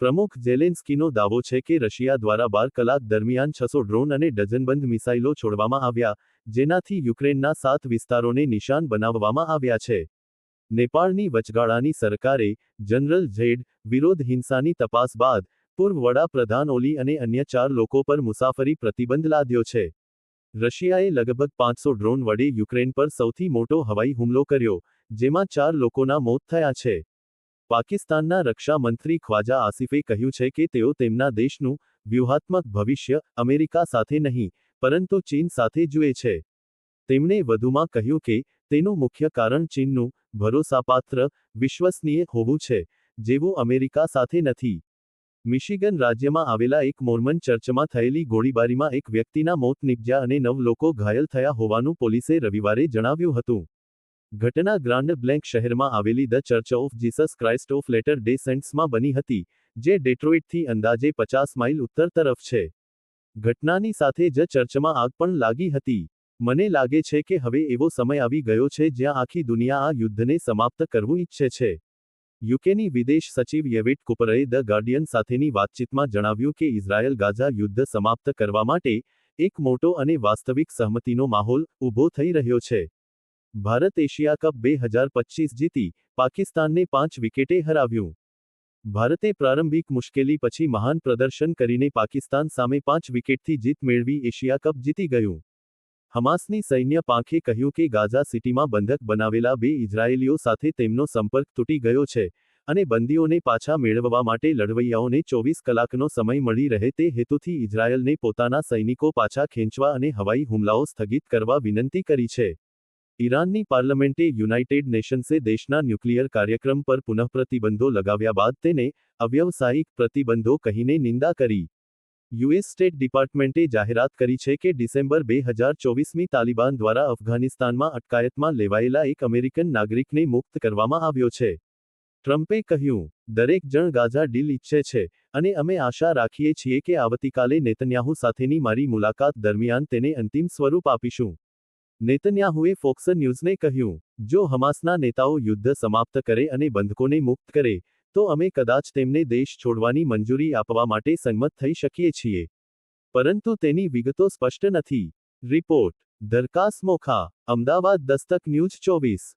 પ્રમુખ ઝેલેન્સ્કીનો દાવો છે કે રશિયા દ્વારા બાર કલાક દરમિયાન છસો ડ્રોન અને ડઝનબંધ મિસાઇલો છોડવામાં આવ્યા, જેનાથી યુક્રેનના સાત વિસ્તારોને નિશાન બનાવવામાં આવ્યા છે. નેપાળની વચગાળાની સરકારે જનરલ ઝેડ વિરોધ હિંસાની તપાસ બાદ પૂર્વ વડાપ્રધાન ઓલી અને અન્ય ચાર લોકો પર મુસાફરી પ્રતિબંધ લાદ્યો છે. રશિયાએ લગભગ પાંચસો ડ્રોન વડે યુક્રેન પર સૌથી મોટો હવાઈ હુમલો કર્યો, જેમાં ચાર લોકોના મોત થયા છે. પાકિસ્તાનના રક્ષા મંત્રી ખ્વાજા આસિફે કહ્યું છે કે તેઓ તેમના દેશનું વ્યૂહાત્મક ભવિષ્ય અમેરિકા સાથે નહીં, પરંતુ ચીન સાથે જુએ છે. તેમણે વધુમાં કહ્યું કે, તેનું મુખ્ય કારણ ચીનનું ભરોસાપાત્ર, વિશ્વસનીય હોવું છે, જેવું અમેરિકા સાથે નથી. મિશિગન રાજ્યમાં આવેલા એક મોર્મન ચર્ચમાં થયેલી ગોળીબારીમાં એક વ્યક્તિના મોત નિપજ્યા અને નવ લોકો ઘાયલ થયા હોવાનું પોલીસે રવિવારે જણાવ્યું હતું. ઘટના ગ્રાન્ડ બ્લેન્ક શહેરમાં આવેલી the church of Jesus Christ of latter day સેન્ટ્સમાં બની હતી, જે ડેટ્રોઇટથી અંદાજે પચાસ માઇલ ઉત્તર તરફ છે. ઘટનાની સાથે જ ચર્ચમાં આગ પણ લાગી હતી. મને લાગે છે કે હવે એવો સમય આવી ગયો છે જ્યાં આખી દુનિયા આ યુદ્ધને સમાપ્ત કરવું ઈચ્છે છે. યુકેની વિદેશ સચિવ યેવિટ કુપરએ ધ ગાર્ડિયન સાથેની વાતચીતમાં જણાવ્યું કે ઇઝરાયલ ગાઝા યુદ્ધ સમાપ્ત કરવા માટે એક મોટો અને વાસ્તવિક સહમતિનો માહોલ ઊભો થઈ રહ્યો છે. ભારત એશિયા કપ બે હજાર પચીસ જીતી પાકિસ્તાનને પાંચ વિકેટે હરાવ્યું. ભારતે પ્રારંભિક મુશ્કેલી પછી મહાન પ્રદર્શન કરીને પાકિસ્તાન સામે પાંચ વિકેટથી જીત મેળવી એશિયા કપ જીતી ગયું. હમાસની સૈન્ય પાંખે કહ્યું કે ગાઝા સિટીમાં બંધક બનાવેલા બે ઇઝરાયેલીઓ સાથે તેમનો સંપર્ક તૂટી ગયો છે અને બંદીઓને પાછા મેળવવા માટે લડવૈયાઓને ચોવીસ કલાકનો સમય મળી રહે તે હેતુથી ઇઝરાયલને પોતાના સૈનિકો પાછા ખેંચવા અને હવાઈ હુમલાઓ સ્થગિત કરવા વિનંતી કરી છે. ઈરાનની પાર્લામેન્ટે યુનાઇટેડ નેશન્સે દેશના ન્યુક્લિયર કાર્યક્રમ પર પુનઃપ્રતિબંધો લગાવ્યા બાદ તેને અવ્યવસાયિક પ્રતિબંધો કહીને નિંદા કરી. યુએસ સ્ટેટ ડિપાર્ટમેન્ટે જાહેરાત કરી છે કે ડિસેમ્બર બે હજાર ચોવીસમી તાલિબાન દ્વારા અફઘાનિસ્તાનમાં અટકાયતમાં લેવાયેલા એક અમેરિકન નાગરિકને મુક્ત કરવામાં આવ્યો છે. ટ્રમ્પે કહ્યું, દરેક જણ ગાઝા ડીલ ઈચ્છે છે અને અમે આશા રાખીએ છીએ કે આવતીકાલે નેતન્યાહુ સાથેની મારી મુલાકાત દરમિયાન તેને અંતિમ સ્વરૂપ આપીશું. નેતન્યાહુએ ફોક્સ ન્યૂઝને કહ્યું, જો હમાસના નેતાઓ યુદ્ધ સમાપ્ત કરે અને બંધકોને મુક્ત કરે, તો અમે કદાચ તેમને દેશ છોડવાની મંજૂરી આપવા માટે સંમત થઈ શકીએ છીએ. પરંતુ તેની વિગતો સ્પષ્ટ નથી. રિપોર્ટ, ધરકાસ મોખા, અમદાવાદ દસ્તક ન્યૂઝ ચોવીસ.